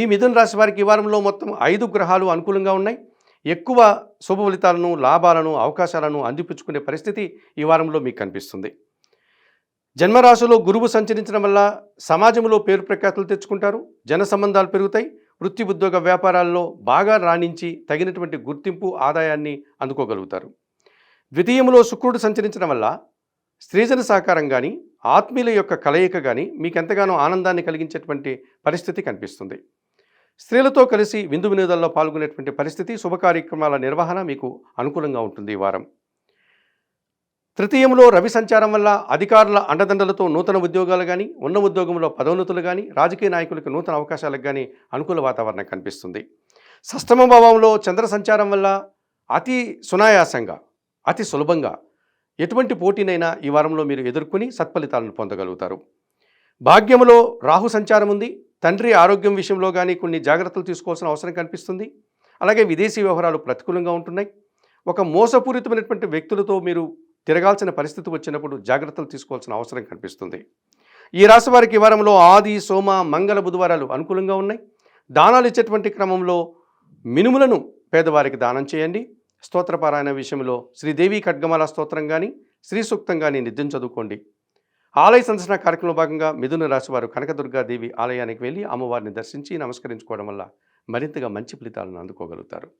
ఈ మిథున రాశి వారికి ఈ వారంలో మొత్తం ఐదు గ్రహాలు అనుకూలంగా ఉన్నాయి. ఎక్కువ శుభ ఫలితాలను లాభాలను అవకాశాలను అందిపుచ్చుకునే పరిస్థితి ఈ వారంలో మీకు కనిపిస్తుంది. జన్మరాశిలో గురువు సంచరించడం వల్ల సమాజంలో పేరు ప్రఖ్యాతులు తెచ్చుకుంటారు. జన సంబంధాలు పెరుగుతాయి. వృత్తి ఉద్యోగ వ్యాపారాల్లో బాగా రాణించి తగినటువంటి గుర్తింపు ఆదాయాన్ని అందుకోగలుగుతారు. ద్వితీయంలో శుక్రుడు సంచరించడం వల్ల స్త్రీజన సహకారం కానీ ఆత్మీయుల యొక్క కలయిక కానీ మీకు ఎంతగానో ఆనందాన్ని కలిగించేటువంటి పరిస్థితి కనిపిస్తుంది. స్త్రీలతో కలిసి విందు వినోదాల్లో పాల్గొనేటువంటి పరిస్థితి శుభ కార్యక్రమాల నిర్వహణ మీకు అనుకూలంగా ఉంటుంది ఈ వారం. తృతీయంలో రవి సంచారం వల్ల అధికారుల అండదండలతో నూతన ఉద్యోగాలు కానీ ఉన్న ఉద్యోగంలో పదోన్నతులు కానీ రాజకీయ నాయకులకు నూతన అవకాశాలకు కానీ అనుకూల వాతావరణం కనిపిస్తుంది. సష్టమ భావంలో చంద్ర సంచారం వల్ల అతి సునాయాసంగా అతి సులభంగా ఎటువంటి పోటీనైనా ఈ వారంలో మీరు ఎదుర్కొని సత్ఫలితాలను పొందగలుగుతారు. భాగ్యములో రాహు సంచారం ఉంది తండ్రి ఆరోగ్యం విషయంలో కానీ కొన్ని జాగ్రత్తలు తీసుకోవాల్సిన అవసరం కనిపిస్తుంది. అలాగే విదేశీ వ్యవహారాలు ప్రతికూలంగా ఉంటున్నాయి. ఒక మోసపూరితమైనటువంటి వ్యక్తులతో మీరు తిరగాల్సిన పరిస్థితి వచ్చినప్పుడు జాగ్రత్తలు తీసుకోవాల్సిన అవసరం కనిపిస్తుంది. ఈ రాశి వారికి వారంలో ఆది సోమ మంగళ బుధవారాలు అనుకూలంగా ఉన్నాయి. దానాలు ఇచ్చేటువంటి క్రమంలో మినుములను పేదవారికి దానం చేయండి. స్తోత్రపారాయణ విషయంలో శ్రీదేవి ఖడ్గమాల స్తోత్రం కానీ శ్రీ సూక్తం కానీ నిత్యం చదువుకోండి. ఆలయ సందర్శన కార్యక్రమంలో భాగంగా మిథున రాశి వారు కనకదుర్గాదేవి ఆలయానికి వెళ్ళి అమ్మవారిని దర్శించి నమస్కరించుకోవడం వల్ల మరింతగా మంచి ఫలితాలను అందుకోగలుగుతారు.